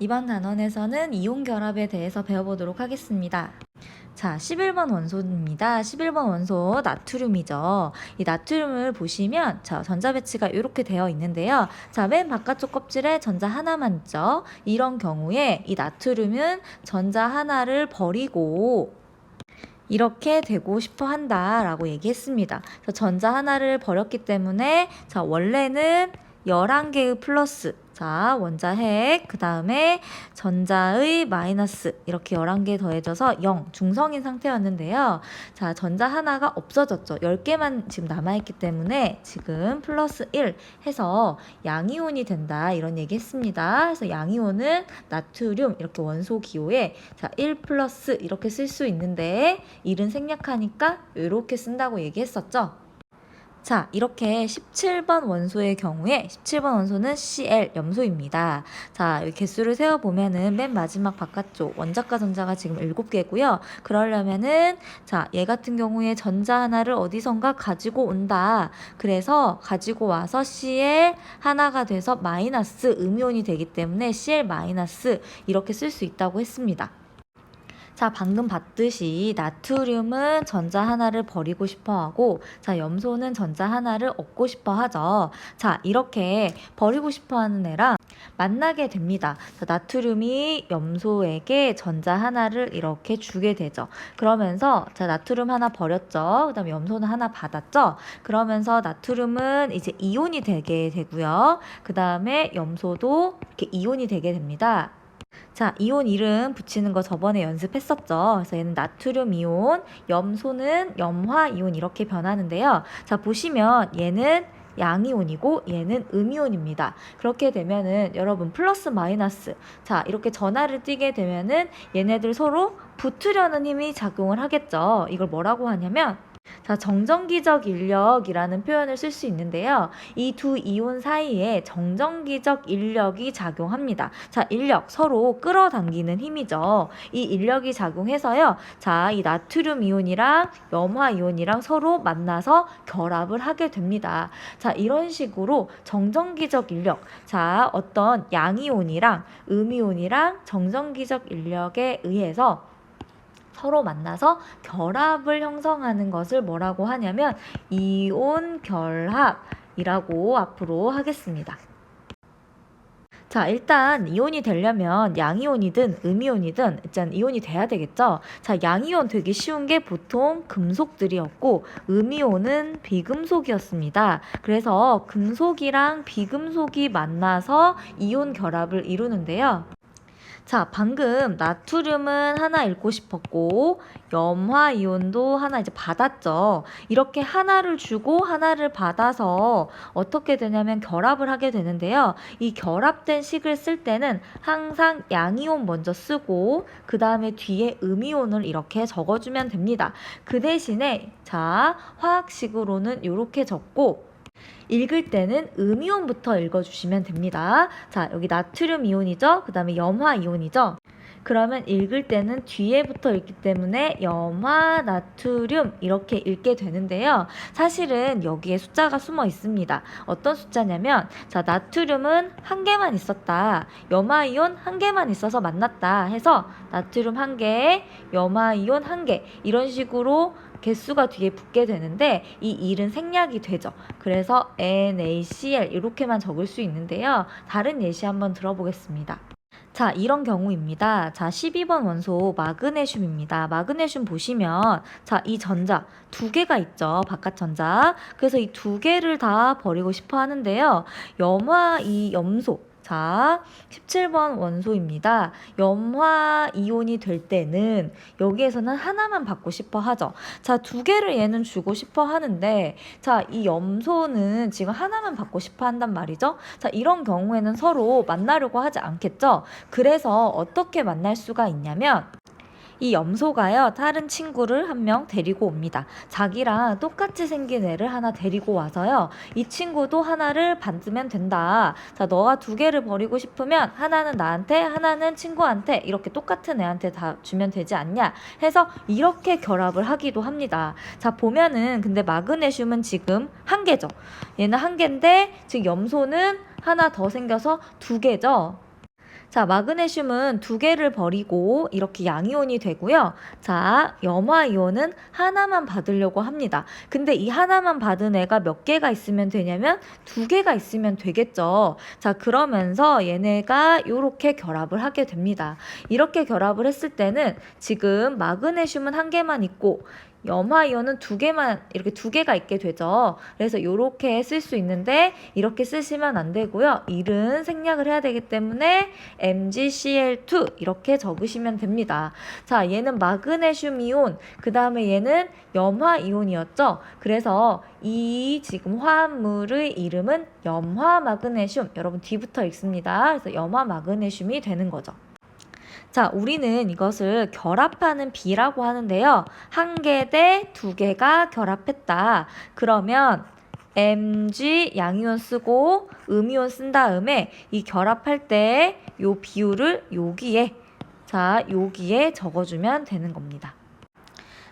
이번 단원에서는 이온 결합에 대해서 배워보도록 하겠습니다. 자, 11번 원소입니다. 11번 원소 나트륨이죠. 이 나트륨을 보시면 자, 전자 배치가 이렇게 되어 있는데요. 자, 맨 바깥쪽 껍질에 전자 하나만 있죠. 이런 경우에 이 나트륨은 전자 하나를 버리고 이렇게 되고 싶어 한다라고 얘기했습니다. 전자 하나를 버렸기 때문에 자, 원래는 11개의 플러스 자, 원자핵, 그 다음에 전자의 마이너스, 이렇게 11개 더해져서 0, 중성인 상태였는데요. 자, 전자 하나가 없어졌죠. 10개만 지금 남아있기 때문에 지금 플러스 1 해서 양이온이 된다. 이런 얘기 했습니다. 그래서 양이온은 나트륨, 이렇게 원소 기호에 자, 1 플러스 이렇게 쓸 수 있는데, 1은 생략하니까 이렇게 쓴다고 얘기했었죠. 자, 이렇게 17번 원소의 경우에 17번 원소는 Cl 염소입니다. 자, 여기 개수를 세어 보면은 맨 마지막 바깥쪽 원자과 전자가 지금 7개고요. 그러려면은 자, 얘 같은 경우에 전자 하나를 어디선가 가지고 온다. 그래서 가지고 와서 Cl 하나가 돼서 마이너스 음이온이 되기 때문에 Cl 마이너스 이렇게 쓸 수 있다고 했습니다. 자, 방금 봤듯이 나트륨은 전자 하나를 버리고 싶어 하고, 자, 염소는 전자 하나를 얻고 싶어 하죠. 자, 이렇게 버리고 싶어 하는 애랑 만나게 됩니다. 자, 나트륨이 염소에게 전자 하나를 이렇게 주게 되죠. 그러면서, 자, 나트륨 하나 버렸죠. 그 다음에 염소는 하나 받았죠. 그러면서 나트륨은 이제 이온이 되게 되고요. 그 다음에 염소도 이렇게 이온이 되게 됩니다. 자, 이온 이름 붙이는 거 저번에 연습했었죠. 그래서 얘는 나트륨 이온, 염소는 염화 이온 이렇게 변하는데요. 자, 보시면 얘는 양이온이고 얘는 음이온입니다. 그렇게 되면은 여러분 플러스 마이너스 자 이렇게 전하를 띄게 되면은 얘네들 서로 붙으려는 힘이 작용을 하겠죠. 이걸 뭐라고 하냐면 자, 정전기적 인력이라는 표현을 쓸 수 있는데요. 이 두 이온 사이에 정전기적 인력이 작용합니다. 자, 인력 서로 끌어당기는 힘이죠. 이 인력이 작용해서요. 자, 이 나트륨 이온이랑 염화 이온이랑 서로 만나서 결합을 하게 됩니다. 자, 이런 식으로 정전기적 인력. 자, 어떤 양이온이랑 음이온이랑 정전기적 인력에 의해서 서로 만나서 결합을 형성하는 것을 뭐라고 하냐면 이온 결합이라고 앞으로 하겠습니다. 자, 일단 이온이 되려면 양이온이든 음이온이든 일단 이온이 돼야 되겠죠. 자, 양이온 되기 쉬운 게 보통 금속들이었고 음이온은 비금속이었습니다. 그래서 금속이랑 비금속이 만나서 이온 결합을 이루는데요. 자, 방금 나트륨은 하나 읽고 싶었고, 염화 이온도 하나 이제 받았죠. 이렇게 하나를 주고 하나를 받아서 어떻게 되냐면 결합을 하게 되는데요. 이 결합된 식을 쓸 때는 항상 양이온 먼저 쓰고, 그 다음에 뒤에 음이온을 이렇게 적어주면 됩니다. 그 대신에, 자, 화학식으로는 이렇게 적고, 읽을 때는 음이온부터 읽어주시면 됩니다. 자, 여기 나트륨 이온이죠? 그 다음에 염화 이온이죠? 그러면 읽을 때는 뒤에부터 읽기 때문에 염화 나트륨 이렇게 읽게 되는데요. 사실은 여기에 숫자가 숨어 있습니다. 어떤 숫자냐면 자 나트륨은 한 개만 있었다. 염화 이온 한 개만 있어서 만났다 해서 나트륨 한 개, 염화 이온 한 개 이런 식으로 개수가 뒤에 붙게 되는데 이 1은 생략이 되죠. 그래서 NaCl 이렇게만 적을 수 있는데요. 다른 예시 한번 들어보겠습니다. 자, 이런 경우입니다. 자, 12번 원소 마그네슘입니다. 마그네슘 보시면 자, 이 전자 두 개가 있죠. 바깥 전자. 그래서 이 두 개를 다 버리고 싶어 하는데요. 염화 이 염소 자, 17번 원소입니다. 염화 이온이 될 때는 여기에서는 하나만 받고 싶어 하죠. 자, 두 개를 얘는 주고 싶어 하는데, 자, 이 염소는 지금 하나만 받고 싶어 한단 말이죠. 자, 이런 경우에는 서로 만나려고 하지 않겠죠. 그래서 어떻게 만날 수가 있냐면, 이 염소가요, 다른 친구를 한 명 데리고 옵니다. 자기랑 똑같이 생긴 애를 하나 데리고 와서요, 이 친구도 하나를 받으면 된다. 자, 너가 두 개를 버리고 싶으면 하나는 나한테, 하나는 친구한테 이렇게 똑같은 애한테 다 주면 되지 않냐? 해서 이렇게 결합을 하기도 합니다. 자, 보면은 근데 마그네슘은 지금 한 개죠. 얘는 한 개인데 지금 염소는 하나 더 생겨서 두 개죠. 자, 마그네슘은 두 개를 버리고 이렇게 양이온이 되고요. 자, 염화이온은 하나만 받으려고 합니다. 근데 이 하나만 받은 애가 몇 개가 있으면 되냐면 두 개가 있으면 되겠죠. 자, 그러면서 얘네가 이렇게 결합을 하게 됩니다. 이렇게 결합을 했을 때는 지금 마그네슘은 한 개만 있고 염화이온은 두 개만 이렇게 두 개가 있게 되죠. 그래서 이렇게 쓸 수 있는데 이렇게 쓰시면 안 되고요. 일은 생략을 해야 되기 때문에 MgCl2 이렇게 적으시면 됩니다. 자, 얘는 마그네슘 이온, 그 다음에 얘는 염화 이온이었죠. 그래서 이 지금 화합물의 이름은 염화 마그네슘. 여러분 뒤부터 읽습니다. 그래서 염화 마그네슘이 되는 거죠. 자, 우리는 이것을 결합하는 비라고 하는데요. 한 개 대 두 개가 결합했다. 그러면 Mg 양이온 쓰고 음이온 쓴 다음에 이 결합할 때 요 비율을 여기에 자, 여기에 적어주면 되는 겁니다.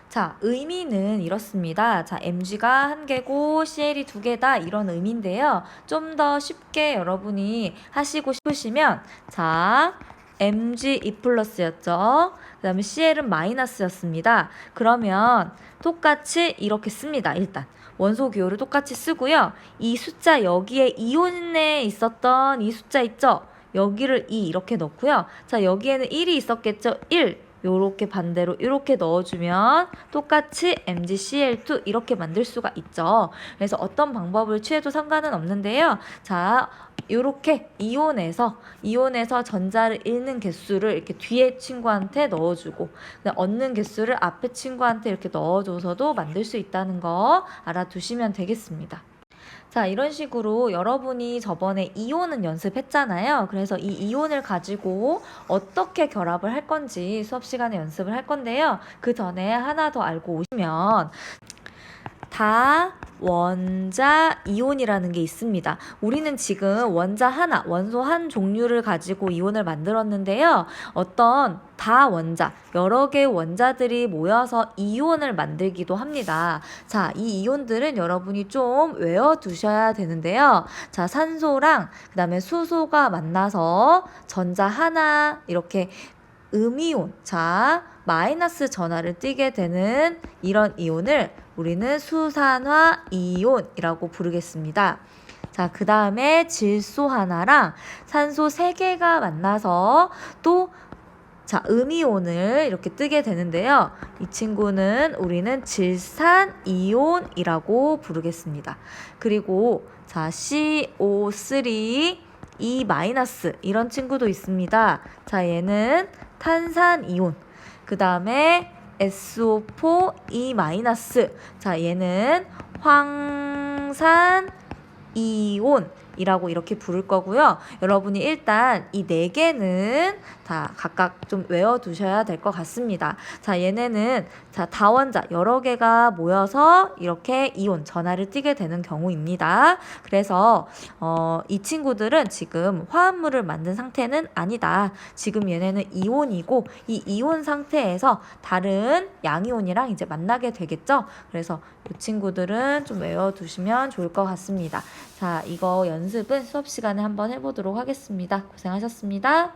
자, 의미는 이렇습니다. 자, MG가 한 개고 CL이 두 개다 이런 의미인데요. 좀 더 쉽게 여러분이 하시고 싶으시면 자, mg 2 플러스였죠. 그 다음에 CL은 마이너스였습니다. 그러면 똑같이 이렇게 씁니다. 일단 원소 기호를 똑같이 쓰고요. 이 숫자 여기에 이온에 있었던 이 숫자 있죠? 여기를 2 이렇게 넣고요. 자 여기에는 1이 있었겠죠? 1 요렇게 반대로 이렇게 넣어주면 똑같이 MgCl2 이렇게 만들 수가 있죠. 그래서 어떤 방법을 취해도 상관은 없는데요. 자, 요렇게 이온에서 이온에서 전자를 잃는 개수를 이렇게 뒤에 친구한테 넣어주고 얻는 개수를 앞에 친구한테 이렇게 넣어줘서도 만들 수 있다는 거 알아두시면 되겠습니다. 자, 이런 식으로 여러분이 저번에 이온은 연습했잖아요. 그래서 이 이온을 가지고 어떻게 결합을 할 건지 수업 시간에 연습을 할 건데요. 그 전에 하나 더 알고 오시면 다 원자 이온이라는 게 있습니다. 우리는 지금 원자 하나, 원소 한 종류를 가지고 이온을 만들었는데요. 어떤 다 원자, 여러 개의 원자들이 모여서 이온을 만들기도 합니다. 자, 이 이온들은 여러분이 좀 외워두셔야 되는데요. 자, 산소랑 그 다음에 수소가 만나서 전자 하나 이렇게 음이온, 자, 마이너스 전하를 띠게 되는 이런 이온을 우리는 수산화 이온이라고 부르겠습니다. 자, 그 다음에 질소 하나랑 산소 세 개가 만나서 또 자, 음이온을 이렇게 뜨게 되는데요. 이 친구는 우리는 질산 이온이라고 부르겠습니다. 그리고 자, CO3 E 이런 친구도 있습니다. 자, 얘는 탄산 이온. 그 다음에 SO4 E. 자, 얘는 황산 이온. 이라고 이렇게 부를 거고요. 여러분이 일단 이 네 개는 다 각각 좀 외워 두셔야 될 것 같습니다. 자, 얘네는 자 다원자 여러 개가 모여서 이렇게 이온 전하를 띠게 되는 경우입니다. 그래서 어, 이 친구들은 지금 화합물을 만든 상태는 아니다. 지금 얘네는 이온이고 이 이온 상태에서 다른 양이온이랑 이제 만나게 되겠죠. 그래서 이 친구들은 좀 외워 두시면 좋을 것 같습니다. 자, 이거 연습은 수업 시간에 한번 해보도록 하겠습니다. 고생하셨습니다.